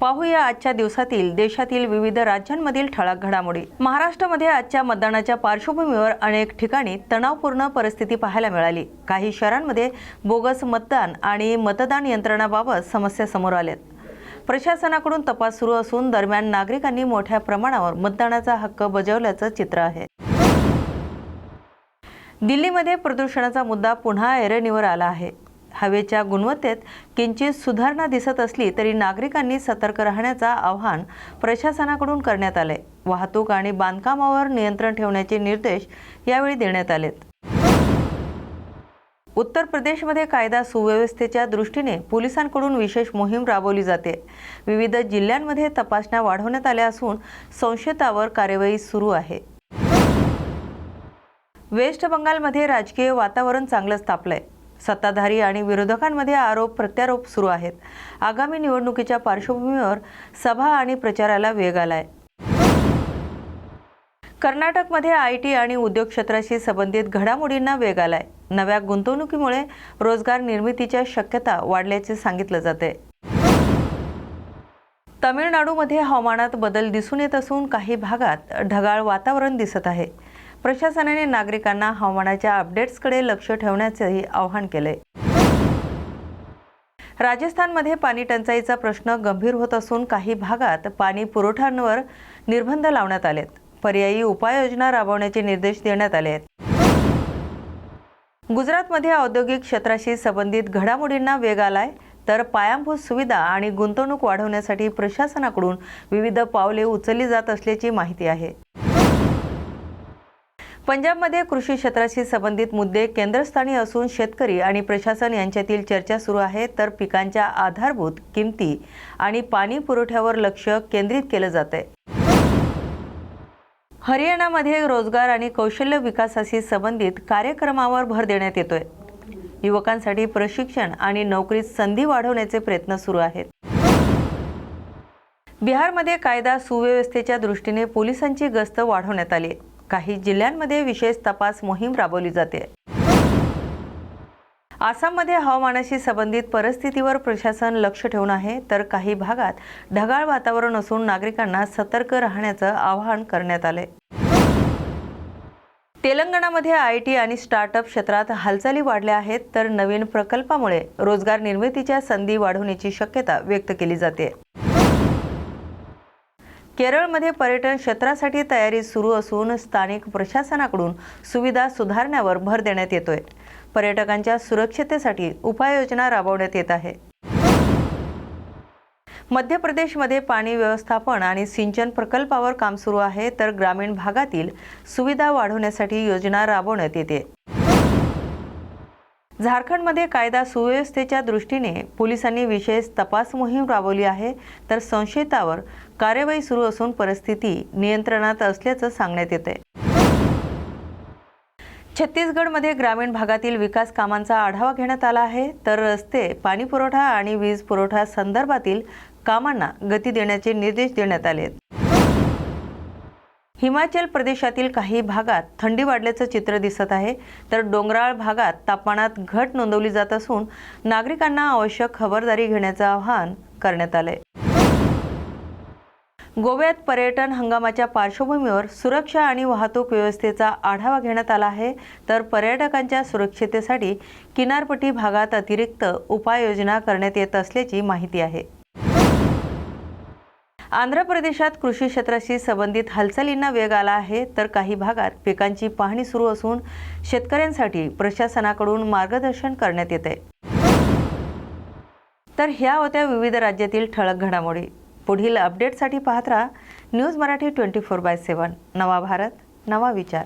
पाहूया आजच्या दिवसातील देशातील विविध राज्यांमधील ठळक घडामोडी. महाराष्ट्रामध्ये आजच्या मतदानाच्या पार्श्वभूमीवर अनेक ठिकाणी तणावपूर्ण परिस्थिती पाहायला मिळाली. काही शहरांमध्ये बोगस मतदान आणि मतदान यंत्रणाबाबत समस्या समोर आल्यात. प्रशासनाकडून तपास सुरू असून दरम्यान नागरिकांनी मोठ्या प्रमाणावर मतदानाचा हक्क बजावल्याचं चित्र आहे. दिल्लीमध्ये प्रदूषणाचा मुद्दा पुन्हा ऐरणीवर आला आहे. हवेच्या गुणवत्तेत किंचित सुधारणा दिसत असली तरी नागरिकांनी सतर्क राहण्याचं आवाहन प्रशासनाकडून करण्यात आलंय. वाहतूक आणि बांधकामावर नियंत्रण ठेवण्याचे निर्देश यावेळी देण्यात आलेत. उत्तर प्रदेशमध्ये कायदा सुव्यवस्थेच्या दृष्टीने पोलिसांकडून विशेष मोहीम राबवली जाते. विविध जिल्ह्यांमध्ये तपासण्या वाढवण्यात आल्या असून संशयितावर कार्यवाही सुरू आहे. वेस्ट बंगालमध्ये राजकीय वातावरण चांगलंच तापलंय सत्ताधारी आणि विरोधकांमध्ये आरोप प्रत्यारोप सुरू आहेत. आगामी निवडणुकीच्या पार्श्वभूमीवर सभा आणि प्रचाराला वेग आलाय. कर्नाटकमध्ये आय टी आणि उद्योग क्षेत्राशी संबंधित घडामोडींना वेग आलाय. नव्या गुंतवणुकीमुळे रोजगार निर्मितीच्या शक्यता वाढल्याचे सांगितलं जाते तमिळनाडूमध्ये हवामानात बदल दिसून येत असून काही भागात ढगाळ वातावरण दिसत आहे. प्रशासनाने नागरिकांना हवामानाच्या अपडेट्सकडे लक्ष ठेवण्याचंही आवाहन केलंय. राजस्थानमध्ये पाणी टंचाईचा प्रश्न गंभीर होत असून काही भागात पाणी पुरवठ्यांवर निर्बंध लावण्यात आलेत. पर्यायी उपाययोजना राबवण्याचे निर्देश देण्यात आले आहेत. गुजरातमध्ये औद्योगिक क्षेत्राशी संबंधित घडामोडींना वेग आलाय तर पायाभूत सुविधा आणि गुंतवणूक वाढवण्यासाठी प्रशासनाकडून विविध पावले उचलली जात असल्याची माहिती आहे. पंजाबमध्ये कृषी क्षेत्राशी संबंधित मुद्दे केंद्रस्थानी असून शेतकरी आणि प्रशासन यांच्यातील चर्चा सुरू आहे तर पिकांच्या आधारभूत किमती आणि पाणी पुरवठ्यावर लक्ष केंद्रित केलं जात आहे हरियाणामध्ये रोजगार आणि कौशल्य विकासाशी संबंधित कार्यक्रमावर भर देण्यात येतोय. युवकांसाठी प्रशिक्षण आणि नोकरीत संधी वाढवण्याचे प्रयत्न सुरू आहेत. बिहारमध्ये कायदा सुव्यवस्थेच्या दृष्टीने पोलिसांची गस्त वाढवण्यात आली आहे. काही जिल्ह्यांमध्ये विशेष तपास मोहीम राबवली जाते. आसाममध्ये हवामानाशी संबंधित परिस्थितीवर प्रशासन लक्ष ठेवून आहे तर काही भागात ढगाळ वातावरण असून नागरिकांना सतर्क राहण्याचं आवाहन करण्यात आले. तेलंगणामध्ये आय टी आणि स्टार्टअप क्षेत्रात हालचाली वाढल्या आहेत तर नवीन प्रकल्पामुळे रोजगार निर्मितीच्या संधी वाढवण्याची शक्यता व्यक्त केली जाते. केरळमध्ये पर्यटन क्षेत्रासाठी तयारी सुरू असून स्थानिक प्रशासनाकडून सुविधा सुधारण्यावर भर देण्यात येतोय. पर्यटकांच्या सुरक्षितेसाठी उपाययोजना राबवण्यात येत आहे. मध्य प्रदेशमध्ये पाणी व्यवस्थापन आणि सिंचन प्रकल्पावर काम सुरू आहे तर ग्रामीण भागातील सुविधा वाढवण्यासाठी योजना राबवण्यात येते. झारखंडमध्ये कायदा सुव्यवस्थेच्या दृष्टीने पोलिसांनी विशेष तपास मोहीम राबवली आहे तर संशयितावर कार्यवाही सुरू असून परिस्थिती नियंत्रणात असल्याचं सांगण्यात येते छत्तीसगडमध्ये ग्रामीण भागातील विकास कामांचा आढावा घेण्यात आला आहे तर रस्ते पाणीपुरवठा आणि वीज पुरवठा संदर्भातील कामांना गती देण्याचे निर्देश देण्यात आले हिमाचल प्रदेशातील काही भागात थंडी वाढल्याचं चित्र दिसत आहे. तर डोंगराळ भागात तापमानात घट नोंदवली जात असून नागरिकांना आवश्यक खबरदारी घेण्याचं आवाहन करण्यात आलंय. गोव्यात पर्यटन हंगामाच्या पार्श्वभूमीवर सुरक्षा आणि वाहतूक व्यवस्थेचा आढावा घेण्यात आला आहे. तर पर्यटकांच्या सुरक्षितेसाठी किनारपट्टी भागात अतिरिक्त उपाययोजना करण्यात येत असल्याची माहिती आहे. आंध्र प्रदेशात कृषी क्षेत्राशी संबंधित हालचालींना वेग आला आहे तर काही भागात पिकांची पाहणी सुरू असून शेतकऱ्यांसाठी प्रशासनाकडून मार्गदर्शन करण्यात येते तर ह्या होत्या विविध राज्यातील ठळक घडामोडी. पुढील अपडेटसाठी पाहत राहा news Marathi twenty four by seven नवा भारत नवा विचार.